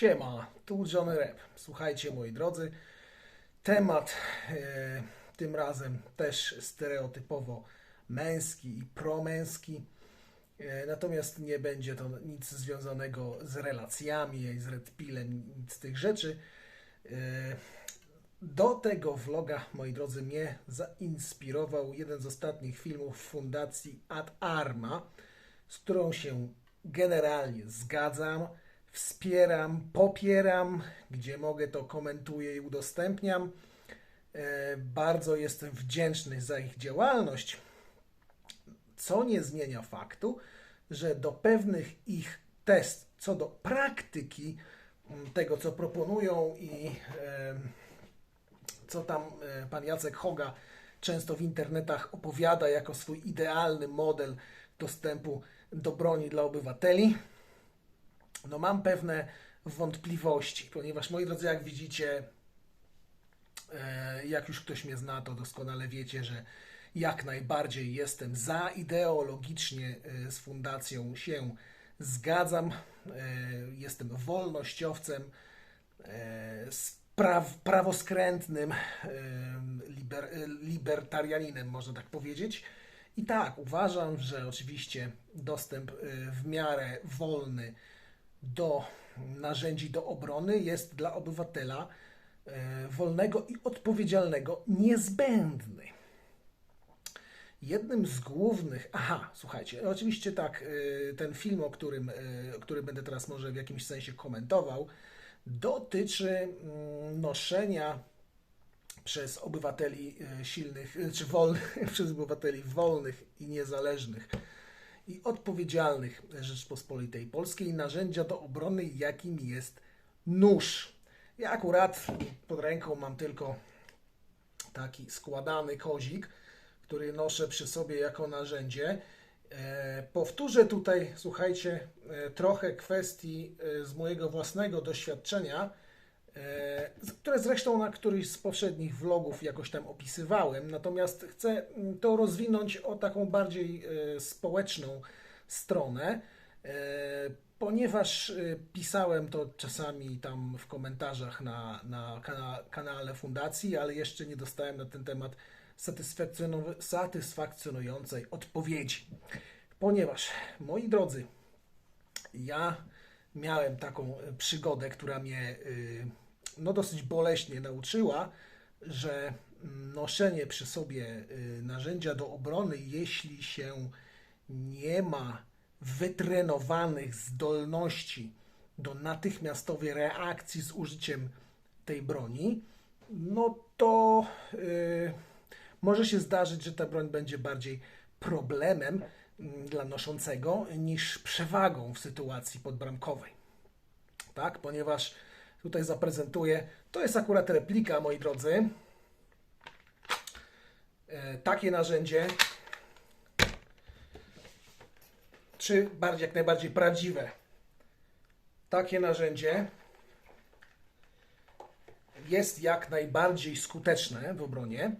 Siema, tu Johnny Rep. Słuchajcie moi drodzy, temat e, tym razem też stereotypowo męski i promęski. E, natomiast nie będzie to nic związanego z relacjami, z Red Pillem, nic z tych rzeczy. E, do tego vloga, moi drodzy, mnie zainspirował jeden z ostatnich filmów Fundacji Ad Arma, z którą się generalnie zgadzam, wspieram, popieram, gdzie mogę to komentuję i udostępniam. E, Bardzo jestem wdzięczny za ich działalność, co nie zmienia faktu, że do pewnych ich test, co do praktyki tego, co proponują i em, co tam e, pan Jacek Hoga często w internetach opowiada jako swój idealny model dostępu do broni dla obywateli. No mam pewne wątpliwości, ponieważ moi drodzy, jak widzicie, e, jak już ktoś mnie zna, to doskonale wiecie, że jak najbardziej jestem za ideologicznie e, z fundacją się zgadzam. E, Jestem wolnościowcem, spraw, prawoskrętnym, liber, libertarianinem, można tak powiedzieć. I tak, uważam, że oczywiście dostęp w miarę wolny do narzędzi do obrony jest dla obywatela e, wolnego i odpowiedzialnego niezbędny. Jednym z głównych. Aha, słuchajcie, oczywiście tak, y, ten film, o którym, y, który będę teraz może w jakimś sensie komentował, dotyczy mm, noszenia przez obywateli silnych, czy wolnych, przez obywateli wolnych i niezależnych i odpowiedzialnych Rzeczpospolitej Polskiej narzędzia do obrony, jakim jest nóż. Ja akurat pod ręką mam tylko taki składany kozik, który noszę przy sobie jako narzędzie. E, powtórzę tutaj, słuchajcie, e, trochę kwestii e, z mojego własnego doświadczenia, które zresztą na któryś z poprzednich vlogów jakoś tam opisywałem. Natomiast chcę mm, to rozwinąć o taką bardziej e, społeczną stronę, e, ponieważ e, pisałem to czasami tam w komentarzach na, na kana, kanale fundacji, ale jeszcze nie dostałem na ten temat satysfakcjonującej odpowiedzi. Ponieważ, moi drodzy, ja miałem taką e, przygodę, która mnie y, no, dosyć boleśnie nauczyła, że noszenie przy sobie y, narzędzia do obrony, jeśli się nie ma wytrenowanych zdolności do natychmiastowej reakcji z użyciem tej broni, no to y, może się zdarzyć, że ta broń będzie bardziej problemem dla noszącego niż przewagą w sytuacji podbramkowej. Tak, ponieważ tutaj zaprezentuję, to jest akurat replika, moi drodzy. E, Takie narzędzie, czy bardziej, jak najbardziej prawdziwe, takie narzędzie jest jak najbardziej skuteczne w obronie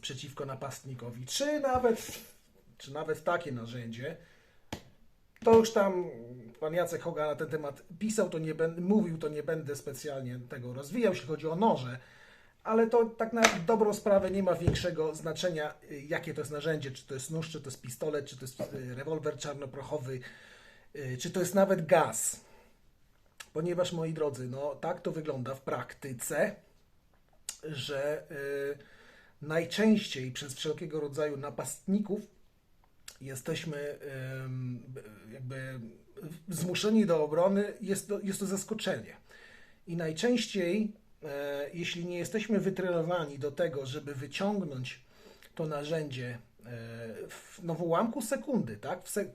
przeciwko napastnikowi, czy nawet, czy nawet takie narzędzie. To już tam pan Jacek Hoga na ten temat pisał, to nie będę, mówił, to nie będę specjalnie tego rozwijał, jeśli chodzi o noże, ale to tak na dobrą sprawę nie ma większego znaczenia, y, jakie to jest narzędzie, czy to jest nóż, czy to jest pistolet, czy to jest y, rewolwer czarnoprochowy, y, czy to jest nawet gaz. Ponieważ, moi drodzy, no tak to wygląda w praktyce, że najczęściej przez wszelkiego rodzaju napastników jesteśmy jakby zmuszeni do obrony, jest to, jest to zaskoczenie. I najczęściej, e, jeśli nie jesteśmy wytrenowani do tego, żeby wyciągnąć to narzędzie e, w, no, w ułamku sekundy, tak? W sek-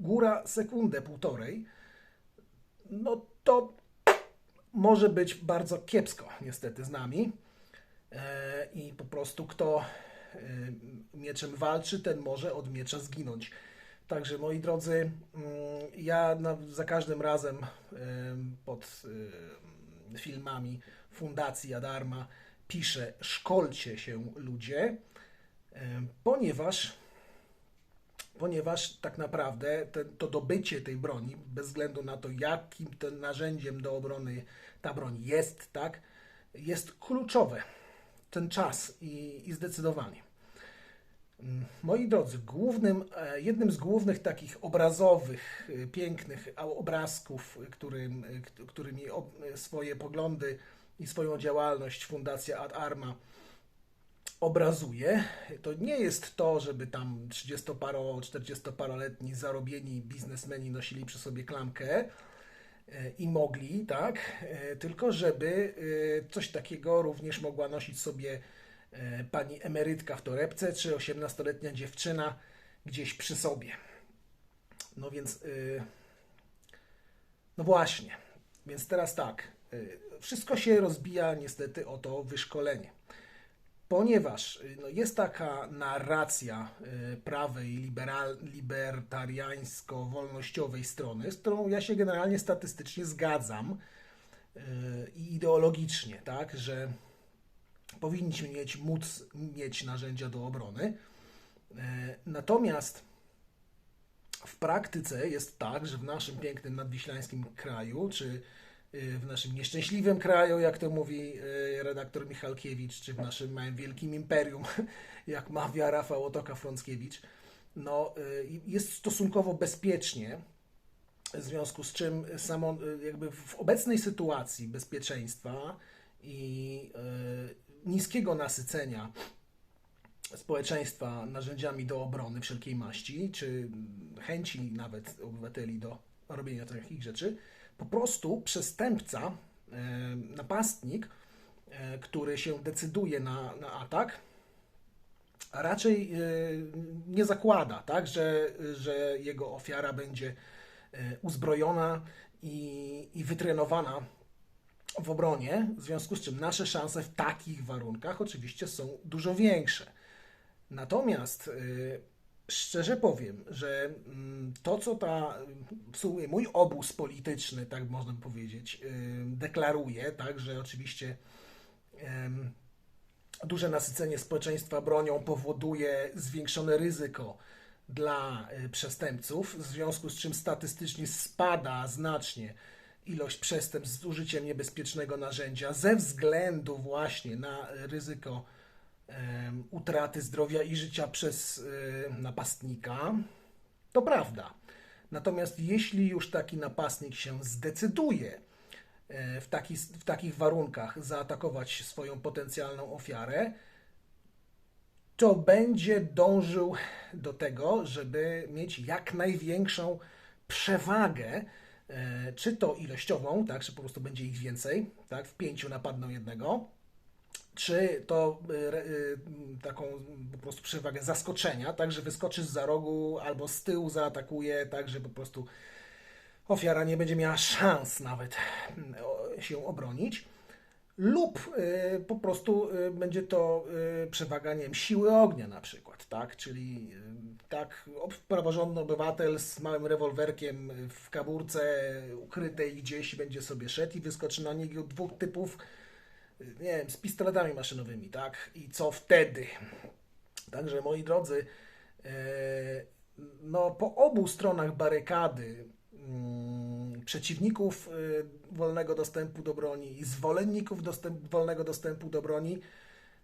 góra sekundę, półtorej, no to może być bardzo kiepsko niestety z nami. E, I po prostu kto mieczem walczy, ten może od miecza zginąć. Także moi drodzy, mm, ja za każdym razem em, pod em, filmami Fundacji Adarma piszę szkolcie się ludzie, ponieważ ponieważ tak naprawdę to dobycie tej broni, bez względu na to, jakim tym narzędziem do obrony ta broń jest, tak, jest kluczowe. Ten czas i, i zdecydowanie. Mm, Moi drodzy, głównym, e, jednym z głównych takich obrazowych, e, pięknych a- obrazków, e, którym, e, którymi e, swoje poglądy i swoją działalność Fundacja Ad Arma obrazuje, to nie jest to, żeby tam 30-paro, 40-paroletni zarobieni biznesmeni nosili przy sobie klamkę e, i mogli, tak, e, tylko żeby e, coś takiego również mogła nosić sobie e, pani emerytka w torebce, czy 18-letnia dziewczyna gdzieś przy sobie. No więc, no właśnie, więc teraz tak, wszystko się rozbija niestety o to wyszkolenie. Ponieważ y, no, jest taka narracja y, prawej, liberal, libertariańsko-wolnościowej strony, z którą ja się generalnie statystycznie zgadzam y, i ideologicznie, tak, że powinniśmy mieć, móc mieć narzędzia do obrony. Natomiast w praktyce jest tak, że w naszym pięknym nadwiślańskim kraju, czy w naszym nieszczęśliwym kraju, jak to mówi y, redaktor Michalkiewicz, czy w naszym małym wielkim imperium, jak mawia Rafał Otoka-Frąckiewicz, no, y, jest stosunkowo bezpiecznie, w związku z czym samo, y, jakby w obecnej sytuacji bezpieczeństwa i y, niskiego nasycenia społeczeństwa narzędziami do obrony wszelkiej maści, czy chęci nawet obywateli do robienia takich rzeczy, po prostu przestępca, e, napastnik, e, który się decyduje na, na atak, raczej e, nie zakłada, tak, że, że jego ofiara będzie uzbrojona i, i wytrenowana w obronie, w związku z czym nasze szanse w takich warunkach oczywiście są dużo większe. Natomiast szczerze powiem, że mm, to, co ta, w sumie mój obóz polityczny, tak można powiedzieć, deklaruje, tak, że oczywiście duże nasycenie społeczeństwa bronią powoduje zwiększone ryzyko dla y, przestępców, w związku z czym statystycznie spada znacznie ilość przestępstw z użyciem niebezpiecznego narzędzia ze względu właśnie na ryzyko utraty zdrowia i życia przez napastnika, to prawda. Natomiast jeśli już taki napastnik się zdecyduje e, w, taki, w takich warunkach zaatakować swoją potencjalną ofiarę, to będzie dążył do tego, żeby mieć jak największą przewagę, e, czy to ilościową, tak, że po prostu będzie ich więcej, tak, w pięciu napadną jednego, czy to y, y, taką po prostu przewagę zaskoczenia, tak, że wyskoczy z za rogu albo z tyłu zaatakuje, tak, że po prostu ofiara nie będzie miała szans nawet mm, się obronić. Lub y, po prostu będzie to przewaga, nie wiem, siły ognia na przykład, tak? Czyli tak, praworządny obywatel z małym rewolwerkiem w kaburce ukrytej gdzieś będzie sobie szedł i wyskoczy na niego dwóch typów, nie wiem, z pistoletami maszynowymi, tak? I co wtedy? Także moi drodzy, e, no po obu stronach barykady mm, przeciwników e, wolnego dostępu do broni i zwolenników dostęp, wolnego dostępu do broni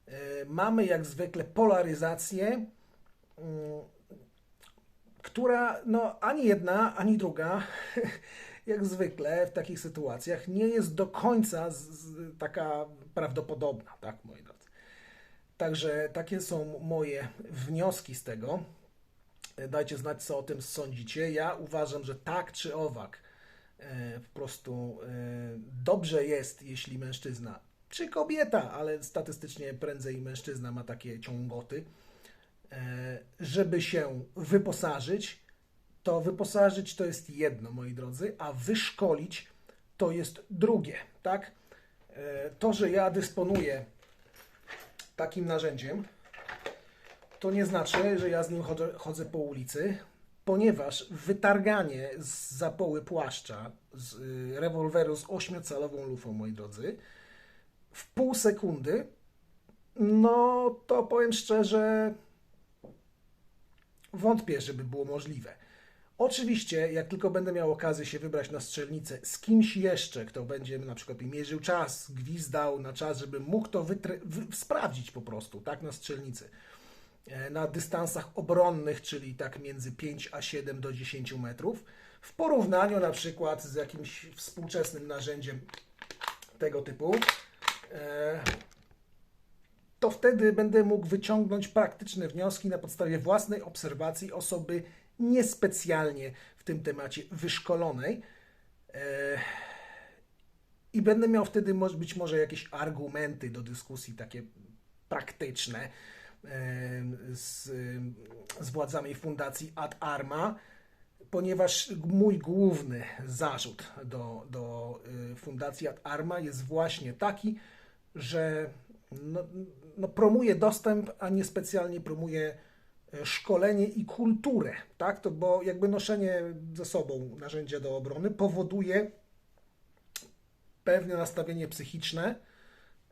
e, mamy jak zwykle polaryzację, mm, która no ani jedna, ani druga jak zwykle w takich sytuacjach nie jest do końca z, z, taka prawdopodobna, tak moi drodzy. Także takie są moje wnioski z tego. Dajcie znać, co o tym sądzicie. Ja uważam, że tak czy owak e, po prostu e, dobrze jest, jeśli mężczyzna, czy kobieta, ale statystycznie prędzej mężczyzna ma takie ciągoty, e, żeby się wyposażyć. To wyposażyć to jest jedno, moi drodzy, a wyszkolić to jest drugie, tak? E, To, że ja dysponuję takim narzędziem, to nie znaczy, że ja z nim chodzę, chodzę po ulicy, ponieważ wytarganie z zapoły płaszcza z y, rewolweru z ośmiocalową lufą, moi drodzy, w pół sekundy, no to powiem szczerze, Wątpię, żeby było możliwe. Oczywiście, jak tylko będę miał okazję się wybrać na strzelnicę z kimś jeszcze, kto będzie na przykład mi mierzył czas, gwizdał na czas, żebym mógł to sprawdzić po prostu, tak, na strzelnicy. E, Na dystansach obronnych, czyli tak między 5 a 7 do 10 metrów, w porównaniu na przykład z jakimś współczesnym narzędziem tego typu, e, to wtedy będę mógł wyciągnąć praktyczne wnioski na podstawie własnej obserwacji osoby niespecjalnie w tym temacie wyszkolonej. E, I będę miał wtedy być może jakieś argumenty do dyskusji takie praktyczne e, z, z władzami Fundacji Ad Arma, ponieważ mój główny zarzut do, do y, Fundacji Ad Arma jest właśnie taki, że no, no promuje dostęp, a nie specjalnie promuje e, szkolenie i kulturę, tak? To bo jakby noszenie ze sobą narzędzia do obrony powoduje pewne nastawienie psychiczne,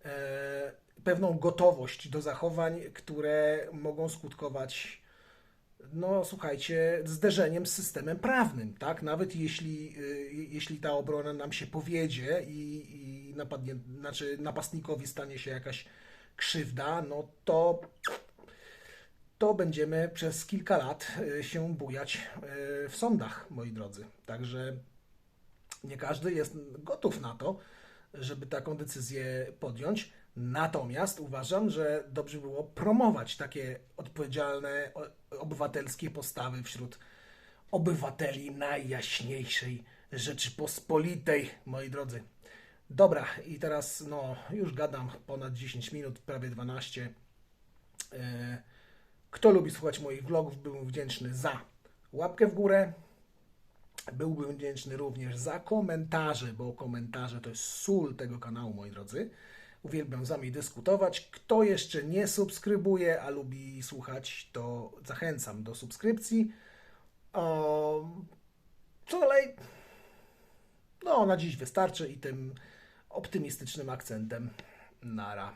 e, pewną gotowość do zachowań, które mogą skutkować, no słuchajcie, zderzeniem z systemem prawnym, tak? Nawet jeśli, y, jeśli ta obrona nam się powiedzie i, i napadnie, znaczy napastnikowi stanie się jakaś krzywda, no to to będziemy przez kilka lat y, się bujać y, w sądach, moi drodzy. Także nie każdy jest gotów na to, żeby taką decyzję podjąć. Natomiast uważam, że dobrze było promować takie odpowiedzialne, obywatelskie postawy wśród obywateli najjaśniejszej Rzeczypospolitej, moi drodzy. Dobra, i teraz no, już gadam ponad 10 minut, prawie 12. E, Kto lubi słuchać moich vlogów, byłbym wdzięczny za łapkę w górę, Byłbym wdzięczny również za komentarze, bo komentarze to jest sól tego kanału, moi drodzy. Uwielbiam z Wami dyskutować. Kto jeszcze nie subskrybuje, a lubi słuchać, to zachęcam do subskrypcji. Co dalej? No, na dziś wystarczy i tym optymistycznym akcentem. Nara.